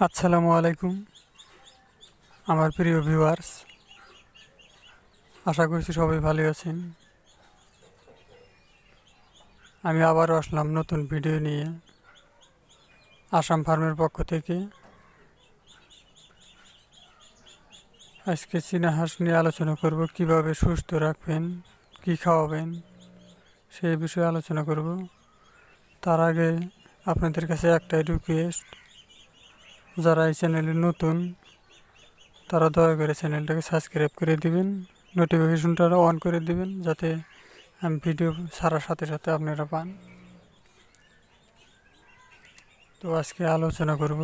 আসসালামু আলাইকুম, আমার প্রিয় ভিউয়ার্স আশা করছি সবাই ভালো আছেন। আমি আবারও আসলাম নতুন ভিডিও নিয়ে আসাম ফার্মের পক্ষ থেকে। আজকে চীনা হাঁস নিয়ে আলোচনা করব, কীভাবে সুস্থ রাখবেন, কি খাওয়াবেন, সেই বিষয়ে আলোচনা করব। তার আগে আপনাদের কাছে একটাই রিকোয়েস্ট যারা এই চ্যানেলে নতুন, তারা দয়া করে চ্যানেলটাকে সাবস্ক্রাইব করে দিবেন নোটিফিকেশনটা অন করে দিবেন, যাতে আমি ভিডিও ছাড়ার সাথে সাথে আপনারা পান। তো আজকে আলোচনা করব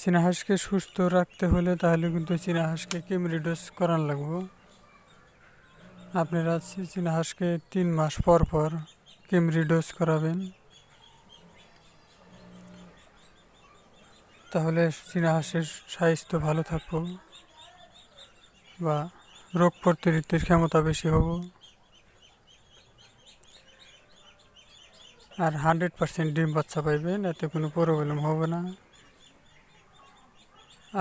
চীনা হাঁসকে সুস্থ রাখতে হলে তাহলে কিন্তু চীনা হাঁসকে কেমরি ডোজ করান লাগবো। আপনারা চীনা হাঁসকে তিন মাস পর পর কেমরি ডোজ করাবেন। তাহলে চীনা হাঁসের স্বাস্থ্য ভালো থাকব বা রোগ প্রতিরোধের ক্ষমতা বেশি হব। আর হান্ড্রেড পার্সেন্ট ডিম বাচ্চা পাইবেন, এতে কোনো প্রবলেম হবে না।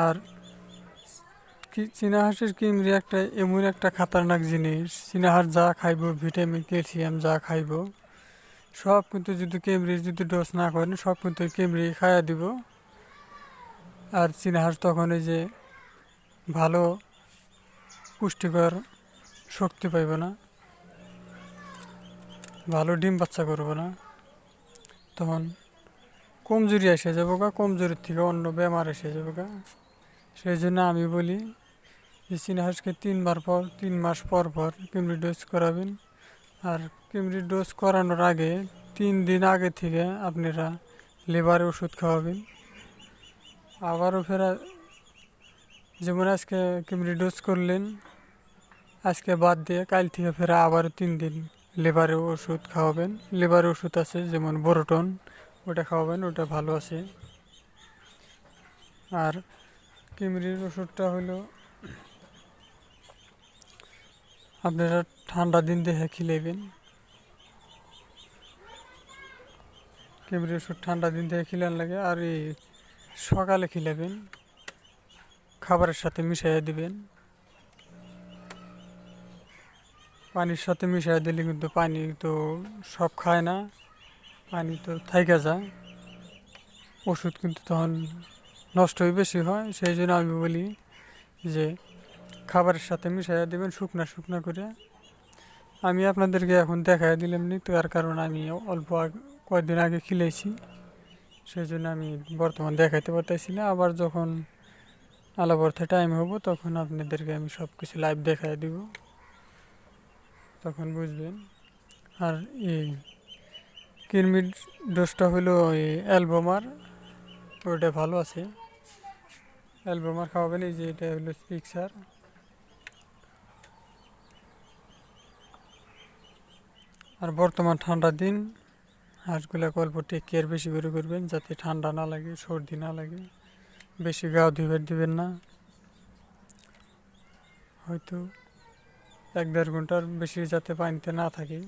আর কি চীনা হাঁসের কিমরি একটা এমন একটা খাতারনাক জিনিস চীনা হাঁস যা খাইব, ভিটামিন, ক্যালসিয়াম যা খাইব, সব কিন্তু যদি কেমরি যদি ডোজ না করেন, সব কিন্তু কেমরি খাইয়া দিব। আর চীনা হাঁস তখন এই যে ভালো, পুষ্টিকর শক্তি পাইব না। ভালো ডিম বাচ্চা করব না। তখন কমজোরি এসে যাব গা, কমজোরির থেকে অন্য বেমার এসে যাব গা। সেই জন্য আমি বলি যে চীনা হাঁসকে তিনবার পর, তিন মাস পর পর কিমরি ডোজ করাবেন। আর কিমরি ডোজ করানোর আগে তিন দিন আগে থেকে আপনারা লেবারে ওষুধ খাওয়াবেন। আবারও ফেরা যেমন আজকে ডোজ করলেন। আজকে বাদ দিয়ে কাল থেকে ফেরা আবারও তিন দিন লেবারে ওষুধ খাওয়াবেন। লেবারে ওষুধ আছে, যেমন বোরোটন, ওটা খাওয়াবেন, ওটা ভালো আছে। আর কিমরির ওষুধটা হলো, আপনারা ঠান্ডা দিন দেখে খিলেবেন কিমরির ওষুধ ঠান্ডা দিন দেখে খিলান লাগে, আর এই সকালে খিলাবেন, খাবারের সাথে মিশাইয়া দিবেন। পানির সাথে মিশাইয়া দিলে কিন্তু পানি তো সব খায় না, পানি তো থাইকা যায়। ওষুধ কিন্তু তখন নষ্টই বেশি হয়, সেই জন্য আমি বলি যে খাবারের সাথে মিশাইয়া দেবেন, শুকনা শুকনা করে। আমি আপনাদেরকে এখন দেখাই দিলাম নি তার কারণ আমি অল্প কয়েকদিন আগে খিলেছি। সেই জন্য আমি বর্তমান দেখাইতে পারতেছি না। আবার যখন আলাবর্থে টাইম হব, তখন আপনাদেরকে আমি সব কিছু লাইভ দেখাই দিব। তখন বুঝবেন। আর এই কিরমির ডোজটা হলো ওই অ্যালবোমার ওটা ভালো আছে। অ্যালবোমার খাওয়াবেন, এই যে এটা হলো পিকচার আর বর্তমান ঠান্ডার দিন হাঁসগুলোকে অল্প টেক কেয়ার বেশি করে করবেন যাতে ঠান্ডা না লাগে, সর্দি না লাগে। বেশি গাও ধুয়ে দিবেন না। হয়তো এক দেড় ঘণ্টার বেশি যাতে পানিতে না থাকে,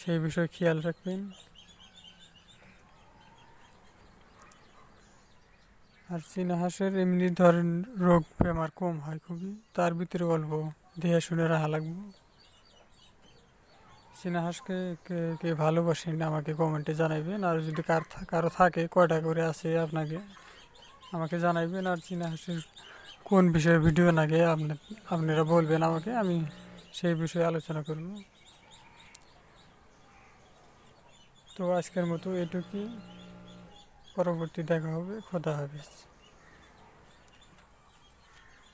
সেই বিষয়ে খেয়াল রাখবেন। আর চীনা হাঁসের এমনি ধরেন রোগ বেমার কম হয় খুবই, তার ভিতরে অল্প দেহে শুনে রাখা লাগবে। চীনা কে কে ভালোবাসেন আমাকে কমেন্টে জানাইবেন। আর যদি কার কারও থাকে, কয়টা করে আছে আপনাকে আমাকে জানাইবেন। আর চীনা কোন বিষয়ে ভিডিও নাগে আপনার আপনারা বলবেন আমাকে, আমি সেই বিষয়ে আলোচনা করব। তো আজকের মতো এটুকুই। পরবর্তী দেখা হবে। খোদা হাফেজ।